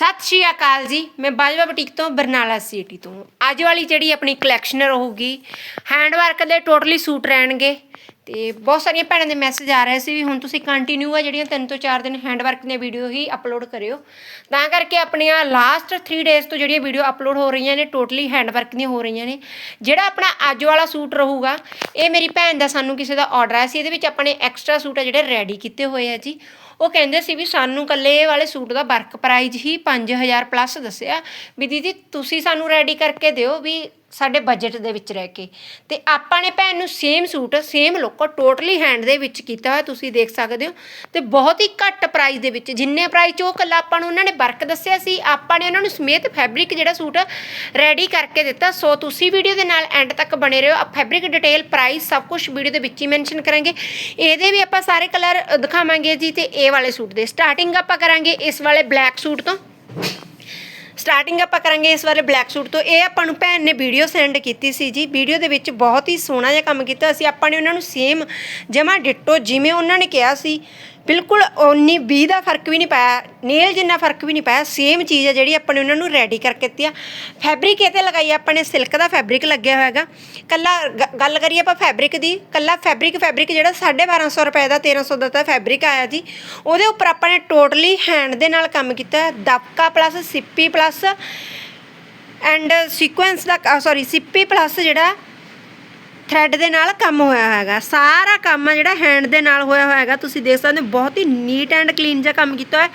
ਸਤਿ ਸ਼੍ਰੀ ਅਕਾਲ ਜੀ। ਮੈਂ ਬਾਜਵਾ ਬੁਟੀਕ ਤੋਂ ਬਰਨਾਲਾ ਸਿਟੀ ਤੋਂ। ਅੱਜ ਵਾਲੀ ਜਿਹੜੀ ਆਪਣੀ ਕਲੈਕਸ਼ਨ ਰਹੂਗੀ ਹੈਂਡ ਵਰਕ ਦੇ ਟੋਟਲੀ ਸੂਟ ਰਹਿਣਗੇ। ਤੇ ਬਹੁਤ ਸਾਰੀਆਂ ਭੈਣਾਂ ਦੇ ਮੈਸੇਜ ਆ ਰਹੇ ਸੀ ਵੀ ਹੁਣ ਤੁਸੀਂ ਕੰਟੀਨਿਊ ਆ ਜਿਹੜੀਆਂ ਤਿੰਨ ਤੋਂ ਚਾਰ ਦਿਨ ਹੈਂਡ ਵਰਕ ਦੀਆਂ ਵੀਡੀਓ ਹੀ ਅਪਲੋਡ ਕਰਿਓ। ਤਾਂ ਕਰਕੇ ਆਪਣੀਆਂ ਲਾਸਟ 3 ਡੇਜ਼ ਤੋਂ ਜਿਹੜੀਆਂ ਵੀਡੀਓ ਅਪਲੋਡ ਹੋ ਰਹੀਆਂ ਨੇ ਟੋਟਲੀ ਹੈਂਡ ਵਰਕ ਦੀਆਂ ਹੋ ਰਹੀਆਂ ਨੇ। ਜਿਹੜਾ ਆਪਣਾ ਅੱਜ ਵਾਲਾ ਸੂਟ ਰਹੂਗਾ, ਇਹ ਮੇਰੀ ਭੈਣ ਦਾ ਸਾਨੂੰ ਕਿਸੇ ਦਾ ਆਰਡਰ ਆਇਆ ਸੀ। ਇਹਦੇ ਵਿੱਚ ਆਪਣੇ ਐਕਸਟਰਾ ਸੂਟ ਆ ਜਿਹੜੇ ਰੈਡੀ ਕੀਤੇ ਹੋਏ ਆ ਜੀ। ਉਹ ਕਹਿੰਦੇ ਸੀ ਵੀ ਸਾਨੂੰ ਕੱਲੇ ਇਹ ਵਾਲੇ ਸੂਟ ਦਾ ਵਰਕ ਪ੍ਰਾਈਜ਼ ਹੀ 5000 ਪਲੱਸ ਦੱਸਿਆ ਵੀ ਦੀਦੀ ਤੁਸੀਂ ਸਾਨੂੰ ਰੈਡੀ ਕਰਕੇ ਦਿਓ ਵੀ ਸਾਡੇ ਬਜਟ ਦੇ ਵਿੱਚ ਰਹਿ ਕੇ। ਤੇ ਆਪਾਂ ਨੇ ਭੈਣ ਨੂੰ ਸੇਮ ਸੂਟ ਸੇਮ ਲੋਕੋ ਟੋਟਲੀ ਹੈਂਡ ਦੇ ਵਿੱਚ ਕੀਤਾ ਹੋਇਆ, ਤੁਸੀਂ ਦੇਖ ਸਕਦੇ ਹੋ। ਤੇ ਬਹੁਤ ਹੀ ਘੱਟ ਪ੍ਰਾਈਸ ਦੇ ਵਿੱਚ, ਜਿੰਨੇ ਪ੍ਰਾਈਸ 'ਚ ਉਹ ਕੱਲਾ ਆਪਾਂ ਨੂੰ ਉਹਨਾਂ ਨੇ ਵਰਕ ਦੱਸਿਆ ਸੀ, ਆਪਾਂ ਨੇ ਉਹਨਾਂ ਨੂੰ ਸਮੇਤ ਫੈਬਰਿਕ ਜਿਹੜਾ ਸੂਟ ਰੈਡੀ ਕਰਕੇ ਦਿੱਤਾ। ਸੋ ਤੁਸੀਂ ਵੀਡੀਓ ਦੇ ਨਾਲ ਐਂਡ ਤੱਕ ਬਣੇ ਰਹੋ। ਫੈਬਰਿਕ ਡਿਟੇਲ ਪ੍ਰਾਈਸ ਸਭ ਕੁਝ ਵੀਡੀਓ ਦੇ ਵਿੱਚ ਹੀ ਮੈਂਸ਼ਨ ਕਰਾਂਗੇ। ਇਹਦੇ ਵੀ ਆਪਾਂ ਸਾਰੇ ਕਲਰ ਦਿਖਾਵਾਂਗੇ ਜੀ ਤੇ ਇਹ ਵਾਲੇ ਸੂਟ ਦੇ। ਸਟਾਰਟਿੰਗ ਆਪਾਂ ਕਰਾਂਗੇ ਇਸ ਵਾਲੇ ਬਲੈਕ ਸੂਟ ਤੋਂ। ਸਟਾਰਟਿੰਗ ਆਪਾਂ ਕਰਾਂਗੇ ਇਸ ਵਾਲੇ ਬਲੈਕ ਸੂਟ ਤੋਂ। ਇਹ ਆਪਾਂ ਨੂੰ ਭੈਣ ਨੇ ਵੀਡੀਓ ਸੈਂਡ ਕੀਤੀ ਸੀ ਜੀ। ਵੀਡੀਓ ਦੇ ਵਿੱਚ ਬਹੁਤ ਹੀ ਸੋਹਣਾ ਜਿਹਾ ਕੰਮ ਕੀਤਾ। ਸੀ ਆਪਾਂ ਨੇ ਉਹਨਾਂ ਨੂੰ ਸੇਮ ਜਮਾ ਡਿੱਟੋ ਜਿਵੇਂ ਉਹਨਾਂ ਨੇ ਕਿਹਾ ਸੀ ਬਿਲਕੁਲ ਉਨੀ 20 ਦਾ ਫ਼ਰਕ ਵੀ ਨਹੀਂ ਪਾਇਆ ਨੇਲ ਜਿੰਨਾ ਫ਼ਰਕ ਵੀ ਨਹੀਂ ਪਾਇਆ ਸੇਮ ਚੀਜ਼ ਹੈ ਜਿਹੜੀ ਆਪਾਂ ਨੇ ਉਹਨਾਂ ਨੂੰ ਰੈਡੀ ਕਰਕੇ ਦਿੱਤੀ ਆ। ਫੈਬਰਿਕ ਇਹ ਤੇ ਲਗਾਈ ਆਪਾਂ ਨੇ ਸਿਲਕ ਦਾ ਫੈਬਰਿਕ ਲੱਗਿਆ ਹੋਇਆ ਹੈਗਾ। ਕੱਲਾ ਗੱਲ ਕਰੀਏ ਆਪਾਂ ਫੈਬਰਿਕ ਦੀ, ਕੱਲਾ ਫੈਬਰਿਕ ਫੈਬਰਿਕ ਜਿਹੜਾ 1250 ਰੁਪਏ ਦਾ 1300 ਦਾ ਤਾਂ ਫੈਬਰਿਕ ਆਇਆ ਜੀ। ਉਹਦੇ ਉੱਪਰ ਆਪਾਂ ਨੇ ਟੋਟਲੀ ਹੈਂਡ ਦੇ ਨਾਲ ਕੰਮ ਕੀਤਾ ਦਬਕਾ ਪਲੱਸ ਸਿੱਪੀ ਪਲੱਸ ਐਂਡ ਸੀਕੁਐਂਸ ਦਾ ਸੌਰੀ ਸਿੱਪੀ ਪਲੱਸ ਜਿਹੜਾ ਥ੍ਰੈਡ ਦੇ ਨਾਲ ਕੰਮ ਹੋਇਆ ਹੈਗਾ। ਸਾਰਾ ਕੰਮ ਆ ਜਿਹੜਾ ਹੈਂਡ ਦੇ ਨਾਲ ਹੋਇਆ ਹੋਇਆ ਹੈਗਾ। ਤੁਸੀਂ ਦੇਖ ਸਕਦੇ ਹੋ, ਬਹੁਤ ਹੀ ਨੀਟ ਐਂਡ ਕਲੀਨ ਜਿਹਾ ਕੰਮ ਕੀਤਾ ਹੋਇਆ।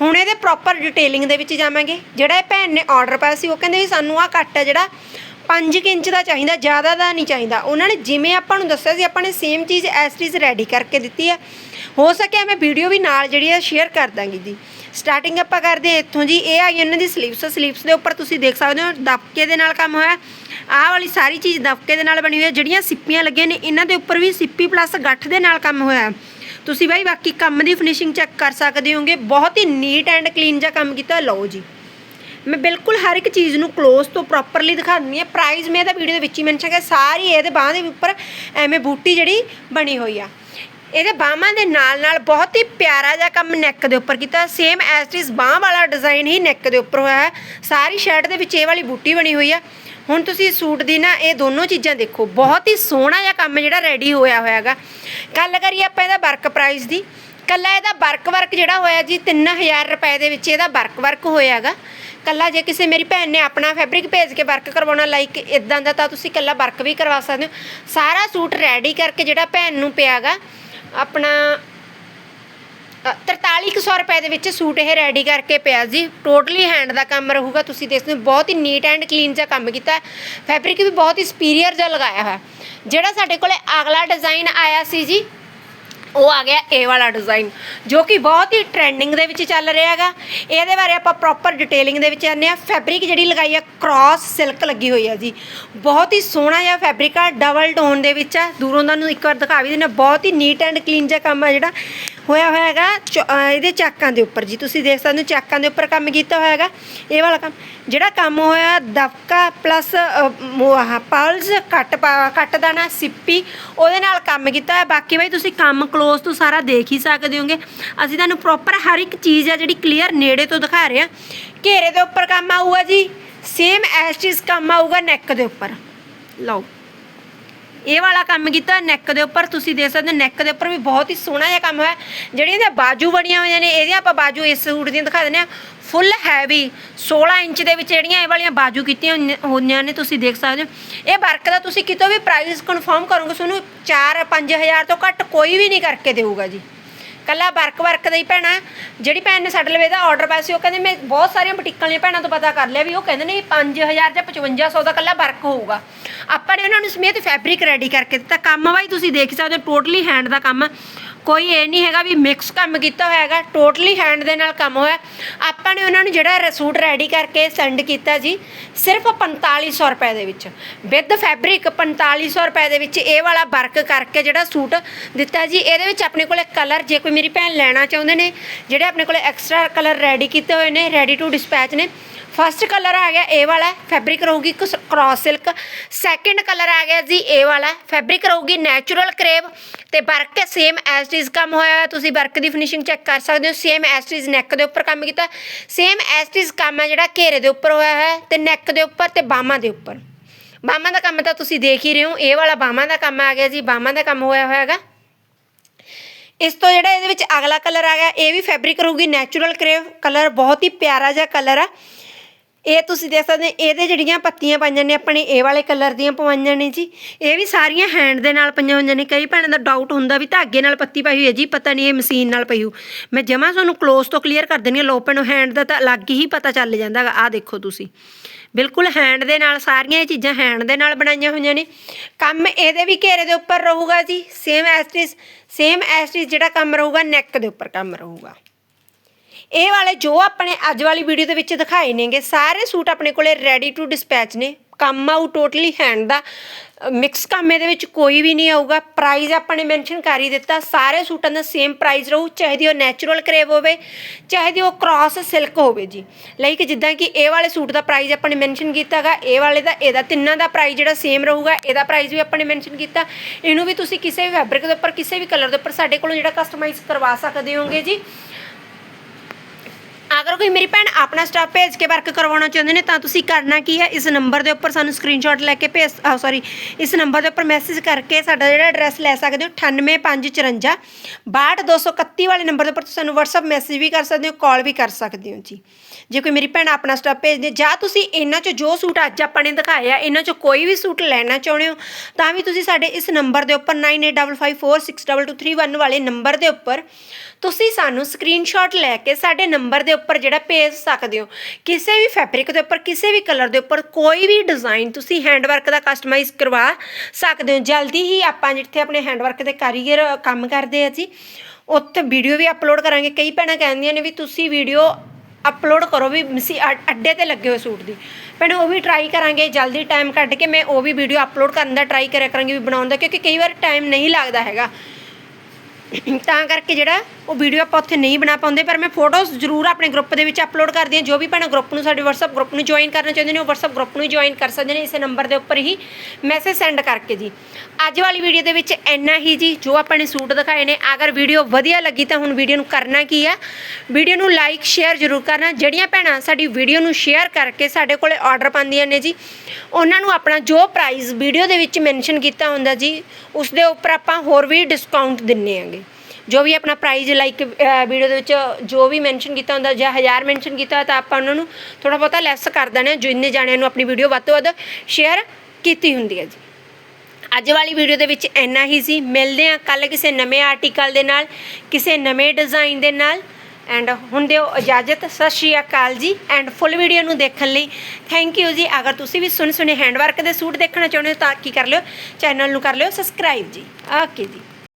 ਹੁਣ ਇਹਦੇ ਪ੍ਰੋਪਰ ਡਿਟੇਲਿੰਗ ਦੇ ਵਿੱਚ ਜਾਵਾਂਗੇ। ਜਿਹੜਾ ਇਹ ਭੈਣ ਨੇ ਆਰਡਰ ਪਾਇਆ ਸੀ, ਉਹ ਕਹਿੰਦੇ ਵੀ ਸਾਨੂੰ ਆ ਕੱਟ ਹੈ ਜਿਹੜਾ 5 ਇੰਚ ਦਾ ਚਾਹੀਦਾ, ਜ਼ਿਆਦਾ ਦਾ ਨਹੀਂ ਚਾਹੀਦਾ। ਉਹਨਾਂ ਨੇ ਜਿਵੇਂ ਆਪਾਂ ਨੂੰ ਦੱਸਿਆ ਸੀ, ਆਪਾਂ ਨੇ ਸੇਮ ਚੀਜ਼ ਐਸ ਟੀਜ਼ ਰੈਡੀ ਕਰਕੇ ਦਿੱਤੀ ਹੈ ਹੋ ਸਕਿਆ ਮੈਂ ਵੀਡੀਓ ਵੀ ਨਾਲ ਜਿਹੜੀ ਹੈ ਸ਼ੇਅਰ ਕਰ ਦਾਂਗੀ ਜੀ। ਸਟਾਰਟਿੰਗ ਆਪਾਂ ਕਰਦੇ ਹਾਂ ਇੱਥੋਂ ਜੀ। ਇਹ ਆਈ ਉਹਨਾਂ ਦੀ ਸਲੀਵਸ ਸਲੀਵਸ ਦੇ ਉੱਪਰ ਤੁਸੀਂ ਦੇਖ ਸਕਦੇ ਹੋ, ਦਬਕੇ ਦੇ ਨਾਲ ਕੰਮ ਹੋਇਆ। ਆਹ ਵਾਲੀ ਸਾਰੀ ਚੀਜ਼ ਦਬਕੇ ਦੇ ਨਾਲ ਬਣੀ ਹੋਈ ਹੈ। ਜਿਹੜੀਆਂ ਸਿੱਪੀਆਂ ਲੱਗੀਆਂ ਨੇ, ਇਹਨਾਂ ਦੇ ਉੱਪਰ ਵੀ ਸਿੱਪੀ ਪਲੱਸ ਗੱਠ ਦੇ ਨਾਲ ਕੰਮ ਹੋਇਆ। ਤੁਸੀਂ ਬਾਈ ਬਾਕੀ ਕੰਮ ਦੀ ਫਿਨਿਸ਼ਿੰਗ ਚੈੱਕ ਕਰ ਸਕਦੇ ਹੋਗੇ। ਬਹੁਤ ਹੀ ਨੀਟ ਐਂਡ ਕਲੀਨ ਜਿਹਾ ਕੰਮ ਕੀਤਾ। ਲਓ ਜੀ। ਮੈਂ ਬਿਲਕੁਲ ਹਰ ਇੱਕ ਚੀਜ਼ ਨੂੰ ক্লোਜ਼ ਤੋਂ ਪ੍ਰੋਪਰਲੀ ਦਿਖਾ ਦਿੰਦੀ ਹਾਂ। ਪ੍ਰਾਈਸ ਮੈਂ ਇਹਦਾ ਵੀਡੀਓ ਦੇ ਵਿੱਚ ਹੀ ਮੈਂਸ਼ਨ ਕਰ ਸਾਰੀ ਇਹਦੇ ਬਾਹਾਂ ਦੇ ਉੱਪਰ ਐਵੇਂ ਬੂਟੀ ਜਿਹੜੀ ਬਣੀ ਹੋਈ ਆ। ਇਹਦੇ ਬਾਹਾਂ ਦੇ ਨਾਲ ਨਾਲ ਬਹੁਤ ਹੀ ਪਿਆਰਾ ਜਿਹਾ ਕੰਮ ਨੈਕ ਦੇ ਉੱਪਰ ਕੀਤਾ। ਸੇਮ ਐਸ ਇਟ ਇਜ਼ ਵਾਲਾ ਡਿਜ਼ਾਈਨ ਹੀ ਨੈਕ ਦੇ ਉੱਪਰ ਹੋਇਆ ਹੈ। ਸਾਰੀ ਸ਼ਰਟ ਦੇ ਵਿੱਚ ਇਹ ਵਾਲੀ ਬੂਟੀ ਬਣੀ ਹੋਈ ਆ। ਹੁਣ ਤੁਸੀਂ ਸੂਟ ਦੀ ਨਾ ਇਹ ਦੋਨੋਂ ਚੀਜ਼ਾਂ ਦੇਖੋ। ਬਹੁਤ ਹੀ ਸੋਹਣਾ ਜਿਹਾ ਕੰਮ ਜਿਹੜਾ ਰੈਡੀ ਹੋਇਆ ਹੋਇਆ ਹੈਗਾ। ਗੱਲ ਕਰੀਏ ਆਪਾਂ ਇਹਦਾ ਵਰਕ ਪ੍ਰਾਈਸ ਦੀ। ਕੱਲਾ ਇਹਦਾ ਵਰਕ ਵਰਕ ਜਿਹੜਾ ਹੋਇਆ ਜੀ 3000 ਰੁਪਏ ਦੇ ਵਿੱਚ ਇਹਦਾ ਵਰਕ ਵਰਕ ਹੋਇਆ ਹੈਗਾ। ਕੱਲਾ ਜੇ ਕਿਸੇ ਮੇਰੀ ਭੈਣ ਨੇ ਆਪਣਾ ਫੈਬਰਿਕ ਭੇਜ ਕੇ ਵਰਕ ਕਰਵਾਉਣਾ ਲਾਈਕ ਇਦਾਂ ਦਾ ਤਾਂ ਤੁਸੀਂ ਕੱਲਾ ਵਰਕ ਵੀ ਕਰਵਾ ਸਕਦੇ ਹੋ। ਸਾਰਾ ਸੂਟ ਰੈਡੀ ਕਰਕੇ ਜਿਹੜਾ ਭੈਣ ਨੂੰ ਪਿਆਗਾ ਆਪਣਾ ਅ, 4300 ਰੁਪਏ ਦੇ ਵਿੱਚ ਸੂਟ ਇਹ ਰੈਡੀ ਕਰਕੇ ਪਿਆ ਜੀ। ਟੋਟਲੀ ਹੈਂਡ ਦਾ ਕੰਮ ਰਹੂਗਾ ਤੁਸੀਂ ਦੇਖ ਸਕਦੇ ਹੋ ਬਹੁਤ ਹੀ ਨੀਟ ਐਂਡ ਕਲੀਨ ਜਿਹਾ ਕੰਮ ਕੀਤਾ। ਫੈਬਰਿਕ ਵੀ ਬਹੁਤ ਹੀ ਸੁਪੀਰੀਅਰ ਜਿਹਾ ਲਗਾਇਆ ਹੋਇਆ। ਜਿਹੜਾ ਸਾਡੇ ਕੋਲੇ ਅਗਲਾ ਡਿਜ਼ਾਈਨ ਆਇਆ ਸੀ ਜੀ ਉਹ ਆ ਗਿਆ ਇਹ ਵਾਲਾ ਡਿਜ਼ਾਈਨ ਜੋ ਕਿ ਬਹੁਤ ਹੀ ਟ੍ਰੈਂਡਿੰਗ ਦੇ ਵਿੱਚ ਚੱਲ ਰਿਹਾ ਹੈਗਾ। ਇਹਦੇ ਬਾਰੇ ਆਪਾਂ ਪ੍ਰੋਪਰ ਡਿਟੇਲਿੰਗ ਦੇ ਵਿੱਚ ਆਨੇ ਆ ਫੈਬਰਿਕ ਜਿਹੜੀ ਲਗਾਈ ਆ ਕ੍ਰਾਸ ਸਿਲਕ ਲੱਗੀ ਹੋਈ ਆ ਜੀ। ਬਹੁਤ ਹੀ ਸੋਹਣਾ ਜਿਹਾ ਫੈਬਰਿਕ ਆ ਡਬਲ ਟੋਨ ਦੇ ਵਿੱਚ ਆ। ਦੂਰੋਂ ਤੁਹਾਨੂੰ ਇੱਕ ਵਾਰ ਦਿਖਾ ਵੀ ਦਿੰਦਾ ਬਹੁਤ ਹੀ ਨੀਟ ਐਂਡ ਕਲੀਨ ਜਿਹਾ ਕੰਮ ਆ ਜਿਹੜਾ। ਹੋਇਆ ਹੋਇਆ ਹੈਗਾ ਚ- ਇਹਦੇ ਚਾਕਾਂ ਦੇ ਉੱਪਰ ਜੀ। ਤੁਸੀਂ ਦੇਖ ਸਕਦੇ ਹੋ ਚਾਕਾਂ ਦੇ ਉੱਪਰ ਕੰਮ ਕੀਤਾ ਹੋਇਆ ਹੈਗਾ ਇਹ ਵਾਲਾ ਕੰਮ ਜਿਹੜਾ ਕੰਮ ਹੋਇਆ, ਦਬਕਾ ਪਲੱਸ ਆਹ ਪਲਸ ਕੱਟ ਪਾ- ਕੱਟ ਦਾ ਨਾ ਸਿੱਪੀ, ਉਹਦੇ ਨਾਲ ਕੰਮ ਕੀਤਾ ਹੈ ਬਾਕੀ ਬਈ, ਤੁਸੀਂ ਕੰਮ ক্লোਜ਼ ਤੋਂ ਸਾਰਾ ਦੇਖ ਹੀ ਸਕਦੇ ਹੋਗੇ। ਅਸੀਂ ਤੁਹਾਨੂੰ ਪ੍ਰੋਪਰ ਹਰ ਇੱਕ ਚੀਜ਼ ਆ ਜਿਹੜੀ ਕਲੀਅਰ ਨੇੜੇ ਤੋਂ ਦਿਖਾ ਰਹੇ ਹਾਂ ਘੇਰੇ ਦੇ ਉੱਪਰ ਕੰਮ ਆਊਗਾ ਜੀ। ਸੇਮ ਐਸ ਚੀਜ਼ ਕੰਮ ਆਊਗਾ ਨੈਕ ਦੇ ਉੱਪਰ। ਲਓ। ਇਹ ਵਾਲਾ ਕੰਮ ਕੀਤਾ ਨੈਕ ਦੇ ਉੱਪਰ, ਤੁਸੀਂ ਦੇਖ ਸਕਦੇ ਹੋ ਨੈਕ ਦੇ ਉੱਪਰ ਵੀ ਬਹੁਤ ਹੀ ਸੋਹਣਾ ਜਿਹਾ ਕੰਮ ਹੈ ਜਿਹੜੀਆਂ ਇਹਦੀਆਂ ਬਾਜੂ ਬਣੀਆਂ ਹੋਈਆਂ ਨੇ, ਇਹਦੀਆਂ ਆਪਾਂ ਬਾਜੂ ਇਸ ਸੂਟ ਦੀਆਂ ਦਿਖਾ ਦਿੰਦੇ ਆ ਫੁੱਲ ਹੈਵੀ 16 ਇੰਚ ਦੇ ਵਿੱਚ ਜਿਹੜੀਆਂ ਇਹ ਵਾਲੀਆਂ ਬਾਜੂ ਕੀਤੀਆਂ ਹੋਈਆਂ- ਹੋਈਆਂ ਨੇ, ਤੁਸੀਂ ਦੇਖ ਸਕਦੇ ਹੋ। ਇਹ ਵਰਕ ਦਾ ਤੁਸੀਂ ਕਿਤੋਂ ਵੀ ਪ੍ਰਾਈਸ ਕਨਫਰਮ ਕਰੋਗੇ, ਤੁਹਾਨੂੰ 4-5000 ਤੋਂ ਘੱਟ ਕੋਈ ਵੀ ਨਹੀਂ ਕਰਕੇ ਦੇਊਗਾ ਜੀ। ਕੱਲਾ ਵਰਕ ਵਰਕ ਦਾ ਹੀ ਭੈਣਾ। ਜਿਹੜੀ ਭੈਣ ਨੇ ਸਾਡੇ ਲਵੇ ਦਾ ਆਰਡਰ ਪਾਇਆ ਸੀ, ਉਹ ਕਹਿੰਦੇ, ਮੈਂ ਬਹੁਤ ਸਾਰੀਆਂ ਬੁਟੀਕਾਂ ਵਾਲੀਆਂ ਭੈਣਾਂ ਤੋਂ ਪਤਾ ਕਰ ਲਿਆ ਵੀ ਉਹ ਕਹਿੰਦੇ ਨੇ ਵੀ 5000 ਜਾਂ 5500 ਦਾ ਕੱਲਾ ਵਰਕ ਹੋਊਗਾ। ਆਪਾਂ ਨੇ ਉਹਨਾਂ ਨੂੰ ਸਮੇਤ ਫੈਬਰਿਕ ਰੈਡੀ ਕਰਕੇ ਦਿੱਤਾ। ਕੰਮ ਵਾਈ ਤੁਸੀਂ ਦੇਖ ਸਕਦੇ ਹੋ ਟੋਟਲੀ ਹੈਂਡ ਦਾ ਕੰਮ। ਕੋਈ ਇਹ ਨਹੀਂ ਹੈਗਾ ਵੀ ਮਿਕਸ ਕੰਮ ਕੀਤਾ ਹੋਇਆ ਹੈਗਾ ਟੋਟਲੀ ਹੈਂਡ ਦੇ ਨਾਲ ਕੰਮ ਹੋਇਆ। ਆਪਾਂ ਨੇ ਉਹਨਾਂ ਨੂੰ ਜਿਹੜਾ ਸੂਟ ਰੈਡੀ ਕਰਕੇ ਸੈਂਡ ਕੀਤਾ ਜੀ, ਸਿਰਫ 4500 ਰੁਪਏ ਦੇ ਵਿੱਚ। ਵਿਦ ਫੈਬਰਿਕ 4500 ਰੁਪਏ ਦੇ ਵਿੱਚ ਇਹ ਵਾਲਾ ਵਰਕ ਕਰਕੇ ਜਿਹੜਾ ਸੂਟ ਦਿੱਤਾ ਜੀ, ਇਹਦੇ ਵਿੱਚ ਆਪਣੇ ਕੋਲੇ ਕਲਰ ਜੇ ਕੋਈ ਮੇਰੀ ਭੈਣ ਲੈਣਾ ਚਾਹੁੰਦੇ ਨੇ, ਜਿਹੜੇ ਆਪਣੇ ਕੋਲੇ ਐਕਸਟਰਾ ਕਲਰ ਰੈਡੀ ਕੀਤੇ ਹੋਏ ਨੇ ਰੈਡੀ ਟੂ ਡਿਸਪੈਚ ਨੇ ਫਸਟ ਕਲਰ ਆ ਗਿਆ ਇਹ ਵਾਲਾ ਫੈਬਰਿਕ ਰਹੂਗੀ ਕ੍ਰਾਸ ਸਿਲਕ ਸੈਕੰਡ ਕਲਰ ਆ ਗਿਆ ਜੀ ਇਹ ਵਾਲਾ ਫੈਬਰਿਕ ਰਹੂਗੀ ਨੈਚੁਰਲ ਕਰੇਵ ਤੇ ਵਰਕ ਸੇਮ ਐਸ ਇਟ ਕੰਮ ਹੋਇਆ ਹੋਇਆ, ਤੁਸੀਂ ਵਰਕ ਦੀ ਫਿਨਿਸ਼ਿੰਗ ਚੈੱਕ ਕਰ ਸਕਦੇ ਹੋ ਸੇਮ ਐਸ ਇਟ ਨੈਕ ਦੇ ਉੱਪਰ ਕੰਮ ਕੀਤਾ। ਸੇਮ ਐਸ ਇਟ ਕੰਮ ਹੈ ਜਿਹੜਾ ਘੇਰੇ ਦੇ ਉੱਪਰ ਹੋਇਆ ਹੈ ਤੇ ਨੈਕ ਦੇ ਉੱਪਰ ਤੇ ਬਾਹਾਂ ਦੇ ਉੱਪਰ। ਬਾਹਾਂ ਦਾ ਕੰਮ ਤਾਂ ਤੁਸੀਂ ਦੇਖ ਹੀ ਰਹੇ ਹੋ ਇਹ ਵਾਲਾ ਬਾਹਾਂ ਦਾ ਕੰਮ ਆ ਗਿਆ ਜੀ, ਬਾਹਾਂ ਦਾ ਕੰਮ ਹੋਇਆ ਹੋਇਆ ਹੈਗਾ। ਇਸ ਤੋਂ ਜਿਹੜਾ ਇਹਦੇ ਵਿੱਚ ਅਗਲਾ ਕਲਰ ਆ ਗਿਆ, ਇਹ ਵੀ ਫੈਬਰਿਕ ਰਹੂਗੀ ਨੈਚੁਰਲ ਕਰੇਵ ਕਲਰ ਬਹੁਤ ਹੀ ਪਿਆਰਾ ਜਿਹਾ ਕਲਰ ਆ। ਇਹ ਤੁਸੀਂ ਦੇਖ ਸਕਦੇ ਇਹਦੇ ਜਿਹੜੀਆਂ ਪੱਤੀਆਂ ਪਾਈਆਂ ਨੇ, ਆਪਣੇ ਇਹ ਵਾਲੇ ਕਲਰ ਦੀਆਂ ਪਵਾਈਆਂ ਨੇ ਜੀ। ਇਹ ਵੀ ਸਾਰੀਆਂ ਹੈਂਡ ਦੇ ਨਾਲ ਪਈਆਂ ਹੋਈਆਂ ਨੇ। ਕਈ ਭੈਣਾਂ ਦਾ ਡਾਊਟ ਹੁੰਦਾ ਵੀ ਧਾਗੇ ਨਾਲ ਪੱਤੀ ਪਾਈ ਹੋਈ ਹੈ ਜੀ, ਪਤਾ ਨਹੀਂ ਇਹ ਮਸ਼ੀਨ ਨਾਲ ਪਈ ਹੋ ਮੈਂ ਜਮਾਂ ਤੁਹਾਨੂੰ ਕਲੋਜ਼ ਤੋਂ ਕਲੀਅਰ ਕਰ ਦਿੰਦੀ ਹਾਂ ਲੋਪਨ ਨੂੰ ਹੈਂਡ ਦਾ ਤਾਂ ਅਲੱਗ ਹੀ ਪਤਾ ਚੱਲ ਜਾਂਦਾ ਹੈਗਾ। ਆਹ ਦੇਖੋ ਤੁਸੀਂ। ਬਿਲਕੁਲ ਹੈਂਡ ਦੇ ਨਾਲ ਸਾਰੀਆਂ ਇਹ ਚੀਜ਼ਾਂ ਹੈਂਡ ਦੇ ਨਾਲ ਬਣਾਈਆਂ ਹੋਈਆਂ ਨੇ। ਕੰਮ ਇਹਦੇ ਵੀ ਘੇਰੇ ਦੇ ਉੱਪਰ ਰਹੂਗਾ ਜੀ ਸੇਮ ਐਸਟਿਸ ਸੇਮ ਐਸਟਿਸ ਜਿਹੜਾ ਕੰਮ ਰਹੂਗਾ ਨੈਕ ਦੇ ਉੱਪਰ ਕੰਮ ਰਹੂਗਾ। ਇਹ ਵਾਲੇ ਜੋ ਆਪਣੇ ਅੱਜ ਵਾਲੀ ਵੀਡੀਓ ਦੇ ਵਿੱਚ ਦਿਖਾਏ ਨੇਗੇ, ਸਾਰੇ ਸੂਟ ਆਪਣੇ ਕੋਲੇ ਰੈਡੀ ਟੂ ਡਿਸਪੈਚ ਨੇ। ਕੰਮ ਆਊ ਟੋਟਲੀ ਹੈਂਡ ਦਾ। ਮਿਕਸ ਕੰਮ ਇਹਦੇ ਵਿੱਚ ਕੋਈ ਵੀ ਨਹੀਂ ਆਊਗਾ। ਪ੍ਰਾਈਸ ਆਪਾਂ ਨੇ ਮੈਂਸ਼ਨ ਕਰ ਹੀ ਦਿੱਤਾ। ਸਾਰੇ ਸੂਟਾਂ ਦਾ ਸੇਮ ਪ੍ਰਾਈਸ ਰਹੂ, ਚਾਹੇ ਦੀ ਉਹ ਨੈਚੁਰਲ ਕਰੇਵ ਹੋਵੇ, ਚਾਹੇ ਦੀ ਉਹ ਕ੍ਰਾਸ ਸਿਲਕ ਹੋਵੇ ਜੀ। ਲਾਈਕ ਜਿੱਦਾਂ ਕਿ ਇਹ ਵਾਲੇ ਸੂਟ ਦਾ ਪ੍ਰਾਈਸ ਆਪਾਂ ਨੇ ਮੈਂਸ਼ਨ ਕੀਤਾਗਾ ਇਹ ਵਾਲੇ ਦਾ, ਇਹਦਾ ਤਿੰਨਾਂ ਦਾ ਪ੍ਰਾਈਸ ਜਿਹੜਾ ਸੇਮ ਰਹੂਗਾ, ਇਹਦਾ ਪ੍ਰਾਈਸ ਵੀ ਆਪਾਂ ਨੇ ਮੈਂਸ਼ਨ ਕੀਤਾ। ਇਹਨੂੰ ਵੀ ਤੁਸੀਂ ਕਿਸੇ ਵੀ ਫੈਬਰਿਕ ਦੇ ਉੱਪਰ, ਕਿਸੇ ਵੀ ਕਲਰ ਦੇ ਉੱਪਰ ਸਾਡੇ ਕੋਲੋਂ ਜਿਹੜਾ ਕਸਟਮਾਈਜ਼ ਕਰਵਾ ਸਕਦੇ ਹੋਗੇ ਜੀ। ਅਗਰ ਕੋਈ ਮੇਰੀ ਭੈਣ ਆਪਣਾ ਸਟਾਫ ਭੇਜ ਕੇ ਵਰਕ ਕਰਵਾਉਣਾ ਚਾਹੁੰਦੇ ਨੇ ਤਾਂ ਤੁਸੀਂ ਕਰਨਾ ਕੀ ਹੈ? ਇਸ ਨੰਬਰ ਦੇ ਉੱਪਰ ਸਾਨੂੰ ਸਕਰੀਨਸ਼ਾਟ ਲੈ ਕੇ ਭੇਜ ਆ ਸੌਰੀ ਇਸ ਨੰਬਰ ਦੇ ਉੱਪਰ ਮੈਸੇਜ ਕਰਕੇ ਸਾਡਾ ਜਿਹੜਾ ਐਡਰੈਸ ਲੈ ਸਕਦੇ ਹੋ 98554 62231 ਵਾਲੇ ਨੰਬਰ ਦੇ ਉੱਪਰ ਤੁਸੀਂ ਸਾਨੂੰ WhatsApp ਮੈਸੇਜ ਵੀ ਕਰ ਸਕਦੇ ਹੋ ਕਾਲ ਵੀ ਕਰ ਸਕਦੇ ਹੋ ਜੀ। ਜੇ ਕੋਈ ਮੇਰੀ ਭੈਣ ਆਪਣਾ ਸਟਾਫ ਭੇਜਦੇ ਜਾਂ ਤੁਸੀਂ ਇਹਨਾਂ ਚੋਂ ਜੋ ਸੂਟ ਅੱਜ ਆਪਾਂ ਨੇ ਦਿਖਾਇਆ, ਇਹਨਾਂ ਚੋਂ ਕੋਈ ਵੀ ਸੂਟ ਲੈਣਾ ਚਾਹੁੰਦੇ ਹੋ, ਤਾਂ ਵੀ ਤੁਸੀਂ ਸਾਡੇ ਇਸ ਨੰਬਰ ਦੇ ਉੱਪਰ 9855462231 ਵਾਲੇ ਨੰਬਰ ਦੇ ਉੱਪਰ ਤੁਸੀਂ ਸਾਨੂੰ ਸਕਰੀਨਸ਼ਾਟ ਲੈ ਕੇ ਸਾਡੇ ਨੰਬਰ ਦੇ ਉੱਪਰ ਉੱਪਰ ਜਿਹੜਾ ਭੇਜ ਸਕਦੇ ਹੋ, ਕਿਸੇ ਵੀ ਫੈਬਰਿਕ ਦੇ ਉੱਪਰ, ਕਿਸੇ ਵੀ ਕਲਰ ਦੇ ਉੱਪਰ ਕੋਈ ਵੀ ਡਿਜ਼ਾਈਨ ਤੁਸੀਂ ਹੈਂਡਵਰਕ ਦਾ ਕਸਟਮਾਈਜ਼ ਕਰਵਾ ਸਕਦੇ ਹੋ। ਜਲਦੀ ਹੀ ਆਪਾਂ ਜਿੱਥੇ ਆਪਣੇ ਹੈਂਡਵਰਕ ਦੇ ਕਾਰੀਗਰ ਕੰਮ ਕਰਦੇ ਆ ਜੀ, ਉੱਥੇ ਵੀਡੀਓ ਵੀ ਅਪਲੋਡ ਕਰਾਂਗੇ। ਕਈ ਭੈਣਾਂ ਕਹਿੰਦੀਆਂ ਨੇ ਵੀ ਤੁਸੀਂ ਵੀਡੀਓ ਅਪਲੋਡ ਕਰੋ ਵੀ ਮਸੀ ਅੱਡੇ ਤੇ ਲੱਗੇ ਹੋਏ ਸੂਟ ਦੀ। ਭੈਣੇ, ਉਹ ਵੀ ਟਰਾਈ ਕਰਾਂਗੇ, ਜਲਦੀ ਟਾਈਮ ਕੱਢ ਕੇ ਮੈਂ ਉਹ ਵੀ ਵੀਡੀਓ ਅਪਲੋਡ ਕਰਨ ਦਾ ਟਰਾਈ ਕਰਿਆ ਕਰਾਂਗੀ ਵੀ ਬਣਾਉਣ ਦਾ, ਕਿਉਂਕਿ ਕਈ ਵਾਰ ਟਾਈਮ ਨਹੀਂ ਲੱਗਦਾ ਹੈਗਾ। ਤਾਂ ਕਰਕੇ ਜਿਹੜਾ ਉਹ ਵੀਡੀਓ ਆਪਾਂ ਉੱਥੇ ਨਹੀਂ ਬਣਾ ਪਾਉਂਦੇ, ਪਰ ਮੈਂ ਫੋਟੋਜ਼ ਜ਼ਰੂਰ ਆਪਣੇ ਗਰੁੱਪ ਦੇ ਵਿੱਚ ਅਪਲੋਡ ਕਰਦੀ ਹਾਂ। ਜੋ ਵੀ ਭੈਣਾਂ ਗਰੁੱਪ ਨੂੰ ਸਾਡੇ WhatsApp ਗਰੁੱਪ ਨੂੰ ਜੁਆਇਨ ਕਰਨਾ ਚਾਹੁੰਦੇ ਨੇ, ਉਹ WhatsApp ਗਰੁੱਪ ਨੂੰ ਜੁਆਇਨ ਕਰ ਸਕਦੇ ਨੇ। ਇਸੇ ਨੰਬਰ ਦੇ ਉੱਪਰ ਹੀ ਮੈਸੇਜ ਸੈਂਡ ਕਰਕੇ ਜੀ। ਅੱਜ ਵਾਲੀ ਵੀਡੀਓ ਦੇ ਵਿੱਚ ਇੰਨਾ ਹੀ ਜੀ, ਜੋ ਆਪਾਂ ਨੇ ਸੂਟ ਦਿਖਾਏ ਨੇ। ਅਗਰ ਵੀਡੀਓ ਵਧੀਆ ਲੱਗੀ ਤਾਂ ਹੁਣ ਵੀਡੀਓ ਨੂੰ ਕਰਨਾ ਕੀ ਆ? ਵੀਡੀਓ ਨੂੰ ਲਾਈਕ ਸ਼ੇਅਰ ਜ਼ਰੂਰ ਕਰਨਾ। ਜਿਹੜੀਆਂ ਭੈਣਾਂ ਸਾਡੀ ਵੀਡੀਓ ਨੂੰ ਸ਼ੇਅਰ ਕਰਕੇ ਸਾਡੇ ਕੋਲੇ ਆਰਡਰ ਪਾਉਂਦੀਆਂ ਨੇ ਜੀ, ਉਹਨਾਂ ਨੂੰ ਆਪਣਾ ਜੋ ਪ੍ਰਾਈਸ ਵੀਡੀਓ ਦੇ ਵਿੱਚ ਮੈਂਸ਼ਨ ਕੀਤਾ ਹੁੰਦਾ ਜੀ ਉਸ ਦੇ ਉੱਪਰ ਆਪਾਂ ਹੋਰ ਵੀ ਡਿਸਕਾਊਂਟ ਦਿੰਨੇ ਆਂਗੇ। ਜੋ ਵੀ ਆਪਣਾ ਪ੍ਰਾਈਜ਼ ਲਾਈਕ ਵੀਡੀਓ ਦੇ ਵਿੱਚ ਜੋ ਵੀ ਮੈਂਸ਼ਨ ਕੀਤਾ ਹੁੰਦਾ, ਜਾਂ 1000 ਮੈਂਸ਼ਨ ਕੀਤਾ ਹੋਇਆ ਤਾਂ ਆਪਾਂ ਉਹਨਾਂ ਨੂੰ ਥੋੜਾ ਬਹੁਤਾ ਲੈਸ ਕਰ ਦੇਣਾ ਜਿੰਨੇ ਜਾਣਿਆਂ ਨੂੰ ਆਪਣੀ ਵੀਡੀਓ ਵੱਧ ਤੋਂ ਵੱਧ ਸ਼ੇਅਰ ਕੀਤੀ ਹੁੰਦੀ ਹੈ ਜੀ। ਅੱਜ ਵਾਲੀ ਵੀਡੀਓ ਦੇ ਵਿੱਚ ਇੰਨਾ ਹੀ ਸੀ ਮਿਲਦੇ ਹਾਂ ਕੱਲ ਕਿਸੇ ਨਵੇਂ ਆਰਟੀਕਲ ਦੇ ਨਾਲ, ਕਿਸੇ ਨਵੇਂ ਡਿਜ਼ਾਈਨ ਦੇ ਨਾਲ। ਐਂਡ ਹੁਣ ਦਿਓ ਇਜਾਜ਼ਤ। ਸਤਿ ਸ਼੍ਰੀ ਅਕਾਲ ਜੀ। ਐਂਡ ਫੁੱਲ ਵੀਡੀਓ ਨੂੰ ਦੇਖਣ ਲਈ ਥੈਂਕ ਯੂ ਜੀ। ਅਗਰ ਤੁਸੀਂ ਵੀ ਸੁਣ ਸੁਣੇ ਹੈਂਡਵਰਕ ਦੇ ਸੂਟ ਦੇਖਣਾ ਚਾਹੁੰਦੇ ਹੋ ਤਾਂ ਕੀ ਕਰ ਲਿਓ? ਚੈਨਲ ਨੂੰ ਕਰ ਲਿਓ। ਸਬਸਕ੍ਰਾਈਬ ਜੀ। ਓਕੇ ਜੀ।